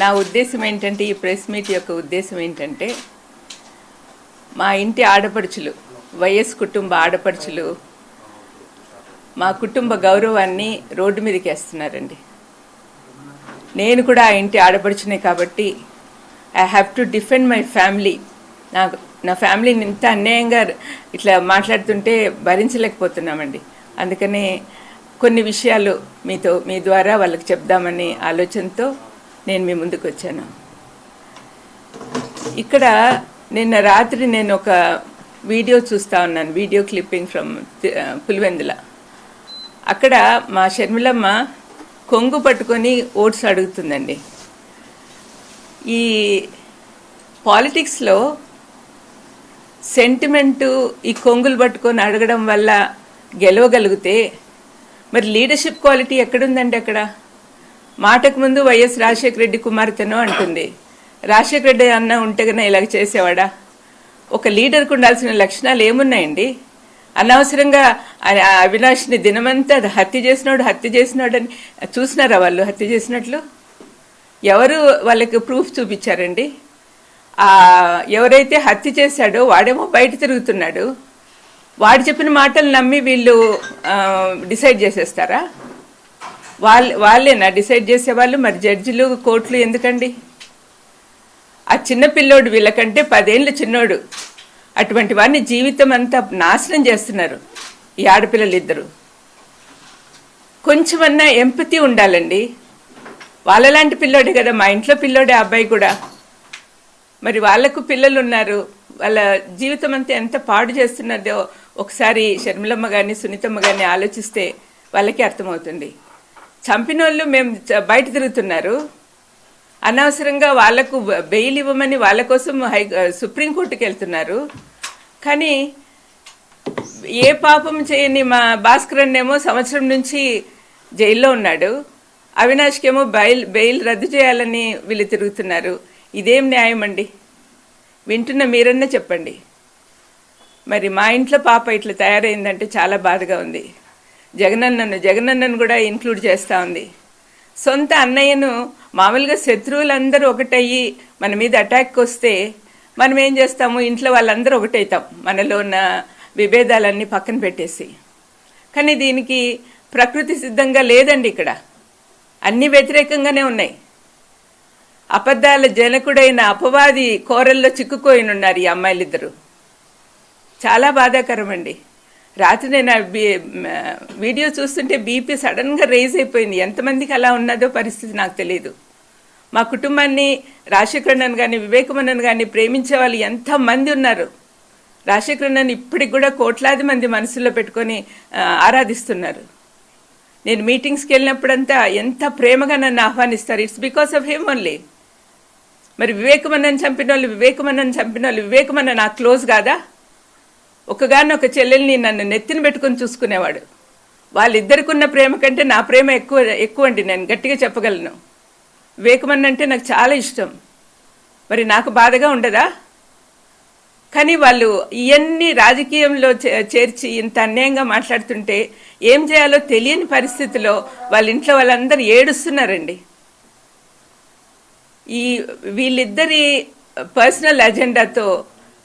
నా ఉద్దేశం ఏంటంటే ఈ ప్రెస్ మీట్ యొక్క ఉద్దేశం ఏంటంటే మా ఇంటి ఆడపడుచులు వైఎస్ కుటుంబ ఆడపడుచులు మా కుటుంబ గౌరవాన్ని రోడ్డు మీదకి వేస్తున్నారండి. నేను కూడా ఆ ఇంటి ఆడపడుచునే కాబట్టి I have to defend my family నాకు నా ఫ్యామిలీని ఇంత అన్యాయంగా ఇట్లా మాట్లాడుతుంటే భరించలేకపోతున్నామండి. అందుకనే కొన్ని విషయాలు మీతో మీ ద్వారా వాళ్ళకి చెప్దామని ఆలోచనతో నేను మీ ముందుకు వచ్చాను. ఇక్కడ నిన్న రాత్రి నేను ఒక వీడియో చూస్తా ఉన్నాను వీడియో క్లిప్పింగ్ ఫ్రమ్ పులివెందుల. అక్కడ మా షర్మిలమ్మ కొంగు పట్టుకొని ఓట్స్ అడుగుతుందండి. ఈ పాలిటిక్స్లో సెంటిమెంటు ఈ కొంగులు పట్టుకొని అడగడం వల్ల గెలవగలిగితే మరి లీడర్షిప్ క్వాలిటీ ఎక్కడుందండి అక్కడ? మాటకు ముందు వైఎస్ రాజశేఖర రెడ్డి కుమార్తెను అంటుంది. రాజశేఖర రెడ్డి అన్న ఉంటే కన్నా ఇలాగ చేసేవాడా? ఒక లీడర్కు ఉండాల్సిన లక్షణాలు ఏమున్నాయండి? అనవసరంగా అవినాష్ని దినమంతా అది హత్య చేసినాడు హత్య చేసినాడు అని చూసినారా వాళ్ళు హత్య చేసినట్లు? ఎవరు వాళ్ళకి ప్రూఫ్ చూపించారండి? ఎవరైతే హత్య చేశాడో వాడేమో బయట తిరుగుతున్నాడు. వాడు చెప్పిన మాటలు నమ్మి వీళ్ళు డిసైడ్ చేసేస్తారా? వాళ్ళ వాళ్ళేనా? డిసైడ్ చేసేవాళ్ళు? మరి జడ్జిలు కోర్టులు ఎందుకండి? ఆ చిన్న పిల్లోడు వీళ్ళకంటే పదేళ్ళు చిన్నోడు. అటువంటి వారిని జీవితం అంతా నాశనం చేస్తున్నారు ఈ ఆడపిల్లలు ఇద్దరు కొంచెమన్నా ఎంపతి ఉండాలండి. వాళ్ళలాంటి పిల్లోడే కదా మా ఇంట్లో పిల్లోడే ఆ అబ్బాయి కూడా. మరి వాళ్ళకు పిల్లలు ఉన్నారు వాళ్ళ జీవితం అంతా ఎంత పాడు చేస్తున్నదో ఒకసారి షర్మిలమ్మ గారిని సునీతమ్మ గారిని ఆలోచిస్తే వాళ్ళకి అర్థమవుతుంది. చంపిన వాళ్ళు మేము బయట తిరుగుతున్నారు. అనవసరంగా వాళ్ళకు బెయిల్ ఇవ్వమని వాళ్ళ కోసం హై సుప్రీంకోర్టుకి వెళ్తున్నారు. కానీ ఏ పాపం చేయని మా భాస్కరన్ ఏమో సంవత్సరం నుంచి జైల్లో ఉన్నాడు. అవినాష్కేమో బెయిల్ బెయిల్ రద్దు చేయాలని వీళ్ళు తిరుగుతున్నారు. ఇదేం న్యాయం అండి? వింటున్న మీరన్నా చెప్పండి. మరి మా ఇంట్లో పాప ఇట్లా తయారైందంటే చాలా బాధగా ఉంది. జగనన్నను జగనన్నను కూడా ఇంక్లూడ్ చేస్తూ ఉంది. సొంత అన్నయ్యను మామూలుగా శత్రువులందరూ ఒకటయ్యి మన మీద అటాక్ వస్తే మనం ఏం చేస్తాము? ఇంట్లో వాళ్ళందరూ ఒకటవుతాం మనలో ఉన్న విభేదాలన్నీ పక్కన పెట్టేసి. కానీ దీనికి ప్రకృతి సిద్ధంగా లేదండి ఇక్కడ. అన్ని వ్యతిరేకంగానే ఉన్నాయి. అబద్ధాల జనకుడైన అపవాది కోరల్లో చిక్కుకోయినున్నారు ఈ అమ్మాయిలిద్దరూ. చాలా బాధాకరం అండి రాత్రి నేను వీడియో చూస్తుంటే బీపీ సడన్గా రేజ్ అయిపోయింది. ఎంతమందికి అలా ఉన్నదో పరిస్థితి నాకు తెలియదు మా కుటుంబాన్ని రాజశేఖరన్నను కానీ వివేకమన్నన్ కానీ ప్రేమించే వాళ్ళు ఎంతమంది ఉన్నారు. రాజశేఖరన్నను ఇప్పటికి కూడా కోట్లాది మంది మనసులో పెట్టుకొని ఆరాధిస్తున్నారు. నేను మీటింగ్స్కి వెళ్ళినప్పుడంతా ఎంత ప్రేమగా నన్ను ఆహ్వానిస్తారు. It's because of him only మరి వివేకమన్నను చంపిన వాళ్ళు వివేకమన్నను చంపిన వాళ్ళు వివేకమన్న నాకు క్లోజ్ కాదా? ఒకగాని ఒక చెల్లెల్ని నన్ను నెత్తిన పెట్టుకొని చూసుకునేవాడు. వాళ్ళిద్దరికి ఉన్న ప్రేమ కంటే నా ప్రేమ ఎక్కువ ఎక్కువ అండి నేను గట్టిగా చెప్పగలను. వివేకమన్న అంటే నాకు చాలా ఇష్టం. మరి నాకు బాధగా ఉండదా? కానీ వాళ్ళు ఇవన్నీ రాజకీయంలో చే- చేర్చి ఇంత అన్యాయంగా మాట్లాడుతుంటే ఏం చేయాలో తెలియని పరిస్థితిలో వాళ్ళ ఇంట్లో వాళ్ళందరూ ఏడుస్తున్నారండి. ఈ వీళ్ళిద్దరి పర్సనల్ అజెండాతో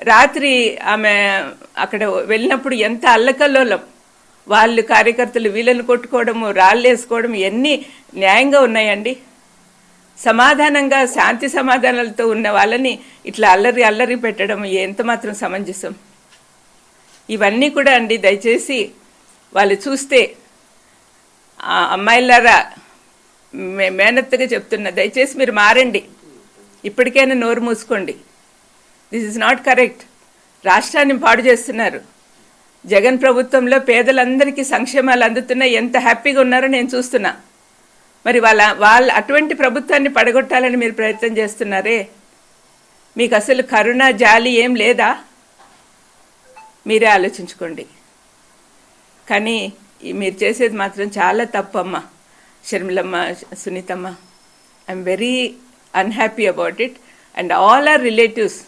రాత్రి ఆమె అక్కడ వెళ్ళినప్పుడు ఎంత అల్లకల్లోలం. వాళ్ళు కార్యకర్తలు వీళ్ళని కొట్టుకోవడము రాళ్ళు వేసుకోవడం ఎన్ని న్యాయంగా ఉన్నాయండి. సమాధానంగా శాంతి సమాధానాలతో ఉన్న వాళ్ళని ఇట్లా అల్లరి అల్లరి పెట్టడం ఎంత మాత్రం సమంజసం. ఇవన్నీ కూడా అండి దయచేసి వాళ్ళు చూస్తే ఆ అమ్మాయిలారా మే మేనత్తగా చెప్తున్నా దయచేసి మీరు మారండి. ఇప్పటికైనా నోరు మూసుకోండి. దిస్ ఇస్ నాట్ కరెక్ట్ రాష్ట్రాన్ని పాడు చేస్తున్నారు. జగన్ ప్రభుత్వంలో పేదలందరికీ సంక్షేమాలు అందుతున్నాయి ఎంత హ్యాపీగా ఉన్నారో నేను చూస్తున్నా. మరి వాళ్ళ వాళ్ళ అటువంటి ప్రభుత్వాన్ని పడగొట్టాలని మీరు ప్రయత్నం చేస్తున్నారే? మీకు అసలు కరుణ జాలి ఏం లేదా? మీరే ఆలోచించుకోండి. కానీ మీరు చేసేది మాత్రం చాలా తప్పు అమ్మ షర్మిలమ్మ సునీతమ్మ. I'm very unhappy about it and all are relatives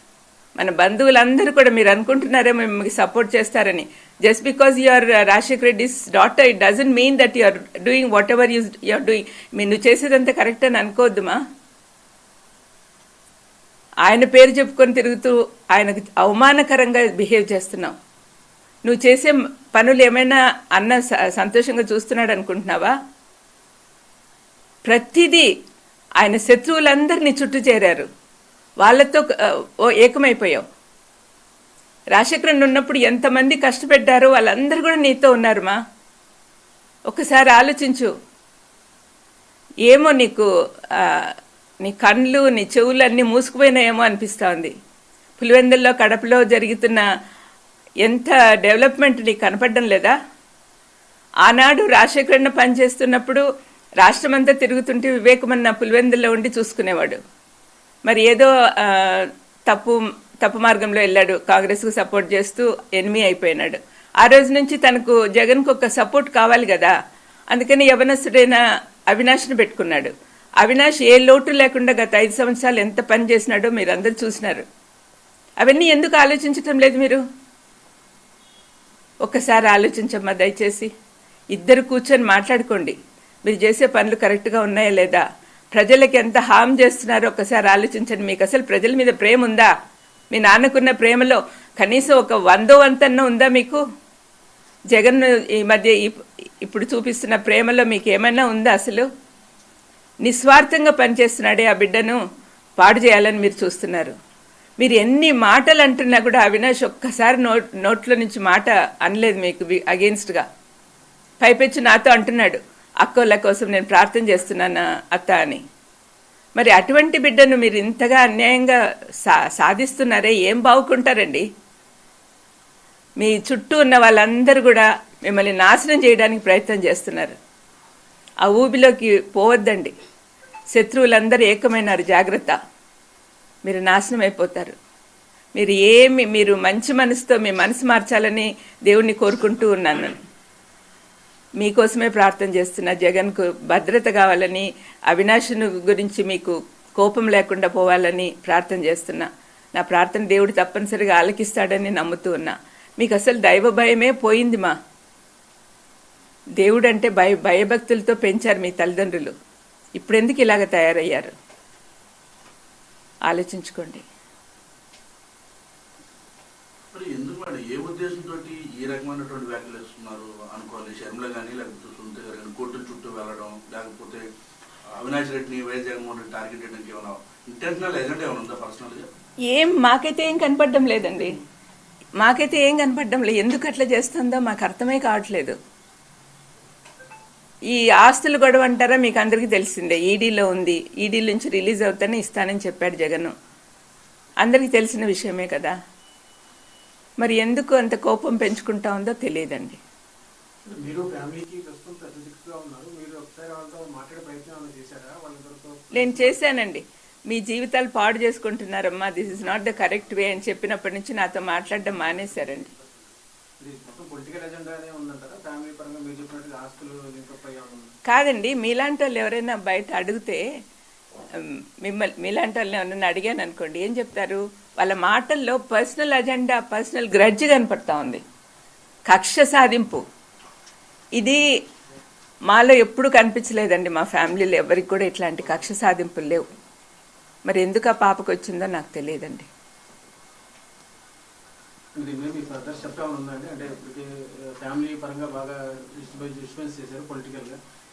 మన బంధువులందరూ కూడా మీరు అనుకుంటున్నారేమో మిమ్మల్ని సపోర్ట్ చేస్తారని. Just because your Rajasekhar Reddy's daughter it doesn't mean that you're doing whatever use you're doing మీరు నువ్వు చేసేదంతా కరెక్ట్ అని అనుకోవద్దుమా? ఆయన పేరు చెప్పుకొని తిరుగుతూ ఆయనకు అవమానకరంగా బిహేవ్ చేస్తున్నావు. నువ్వు చేసే పనులు ఏమైనా అన్న స- సంతోషంగా చూస్తున్నాడు అనుకుంటున్నావా? ప్రతిదీ ఆయన శత్రువులందరినీ చుట్టూ చేరారు వాళ్ళతో ఓ ఏకమైపోయావు. రాజశేఖరన్ ఉన్నప్పుడు ఎంతమంది కష్టపెట్టారో వాళ్ళందరూ కూడా నీతో ఉన్నారు మా ఒకసారి ఆలోచించు. ఏమో నీకు నీ కళ్ళు నీ చెవులు అన్నీ మూసుకుపోయినాయేమో అనిపిస్తోంది. ఉంది పులివెందుల్లో కడపలో జరుగుతున్న ఎంత డెవలప్మెంట్ నీకు కనపడడం లేదా? ఆనాడు రాజశేఖరన్న పనిచేస్తున్నప్పుడు రాష్ట్రమంతా తిరుగుతుంటే వివేకమన్న పులివెందుల్లో ఉండి చూసుకునేవాడు. మరి ఏదో తప్పు తప్పు మార్గంలో వెళ్ళాడు. కాంగ్రెస్కు సపోర్ట్ చేస్తూ ఎనిమి అయిపోయినాడు. ఆ రోజు నుంచి తనకు జగన్కు ఒక సపోర్ట్ కావాలి కదా. అందుకని యవనస్తుడైన అవినాష్ని పెట్టుకున్నాడు. అవినాష్ ఏ లోటు లేకుండా గత ఐదు సంవత్సరాలు ఎంత పని చేసినాడో మీరు అందరు చూసినారు. అవన్నీ ఎందుకు ఆలోచించటం లేదు మీరు? ఒక్కసారి ఆలోచించమ్మా దయచేసి. ఇద్దరు కూర్చొని మాట్లాడుకోండి. మీరు చేసే పనులు కరెక్ట్గా ఉన్నాయా లేదా? ప్రజలకి ఎంత హామ్ చేస్తున్నారో ఒక్కసారి ఆలోచించండి. మీకు అసలు ప్రజల మీద ప్రేమ ఉందా? మీ నాన్నకున్న ప్రేమలో కనీసం ఒక వందో వంతన్న ఉందా మీకు? జగన్ ఈ మధ్య ఇప్పుడు చూపిస్తున్న ప్రేమలో మీకు ఏమైనా ఉందా అసలు? నిస్వార్థంగా పనిచేస్తున్నాడే ఆ బిడ్డను పాడు చేయాలని మీరు చూస్తున్నారు. మీరు ఎన్ని మాటలు అంటున్నా కూడా అవినాష్ ఒక్కసారి నోట్ నోట్లో నుంచి మాట అనలేదు మీకు అగేన్స్ట్గా పైపెచ్చు నాతో అంటున్నాడు. అక్కోళ్ళ కోసం నేను ప్రార్థన చేస్తున్నాను అత్త అని మరి అటువంటి బిడ్డను మీరు ఇంతగా అన్యాయంగా సా సాధిస్తున్నారే? ఏం బాగుకుంటారండి? మీ చుట్టూ ఉన్న వాళ్ళందరూ కూడా మిమ్మల్ని నాశనం చేయడానికి ప్రయత్నం చేస్తున్నారు. ఆ ఊబిలోకి పోవద్దండి. శత్రువులందరూ ఏకమైనారు జాగ్రత్త. మీరు నాశనం అయిపోతారు. మీరు ఏమి మీరు మంచి మనసుతో మీ మనసు మార్చాలని దేవుణ్ణి కోరుకుంటూ ఉన్నాను. మీకోసమే ప్రార్థన చేస్తున్నా జగన్కు భద్రత కావాలని అవినాశను గురించి మీకు కోపం లేకుండా పోవాలని ప్రార్థన చేస్తున్నా. నా ప్రార్థన దేవుడు తప్పనిసరిగా ఆలకిస్తాడని నమ్ముతూ ఉన్నా. మీకు అసలు దైవ భయమే పోయింది మా. దేవుడు అంటే భయ భయభక్తులతో పెంచారు మీ తల్లిదండ్రులు. ఇప్పుడు ఎందుకు ఇలాగ తయారయ్యారు? ఆలోచించుకోండి. ఏ ఉద్దేశంతో ఈ రకమైనటువంటి వ్యాఖ్యలు ఇస్తున్నారు అనుకోవాలి. షర్మిల కానీ లేకపోతే సునీత గారు కానీ కోర్టుల చుట్టూ వెళ్ళడం లేకపోతే అవినాష్ రెడ్డిని వైఎస్ జగన్మోహన్ రెడ్డి టార్గెట్ చేయడానికి ఏమైనా ఇంటెన్షనల్ ఎజెండా ఏమైనా ఉందా పర్సనల్గా? ఏం మాకైతే ఏం కనపడడం లేదండి. మాకైతే ఏం కనపడడం లేదు. ఎందుకు అట్లా చేస్తుందో మాకు అర్థమే కావట్లేదు. ఈ ఆస్తులు గొడవ అంటారా మీకు అందరికీ తెలిసిందే. ఈడీలో ఉంది. ఈడీ నుంచి రిలీజ్ అవుతానే ఇస్తానని చెప్పాడు జగన్. అందరికీ తెలిసిన విషయమే కదా. మరి ఎందుకు అంత కోపం పెంచుకుంటా ఉందో తెలియదండి. నేను చేశానండి. మీ జీవితాలు పాడు చేసుకుంటున్నారమ్మా. This is not the correct way అని చెప్పినప్పటి నుంచి నాతో మాట్లాడడం మానేశారండి. కాదండి మీలాంటి వాళ్ళు ఎవరైనా బయట అడిగితే మిమ్మల్ని మీలాంటి వాళ్ళని ఎవరైనా అడిగాను అనుకోండి ఏం చెప్తారు? వాళ్ళ మాటల్లో పర్సనల్ అజెండా పర్సనల్ గ్రడ్జ్ కనపడతా ఉంది. కక్ష సాధింపు. ఇది మాలో ఎప్పుడు కనిపించలేదండి మా ఫ్యామిలీలో ఎవరికి కూడా ఇట్లాంటి కక్ష సాధింపులు లేవు. మరి ఎందుకు ఆ పాపకు వచ్చిందో నాకు తెలియదండి. ఉందండి అంటే ఫ్యామిలీ పరంగా బాగా డిస్టర్బెన్స్ చేశారు పొలిటికల్గా.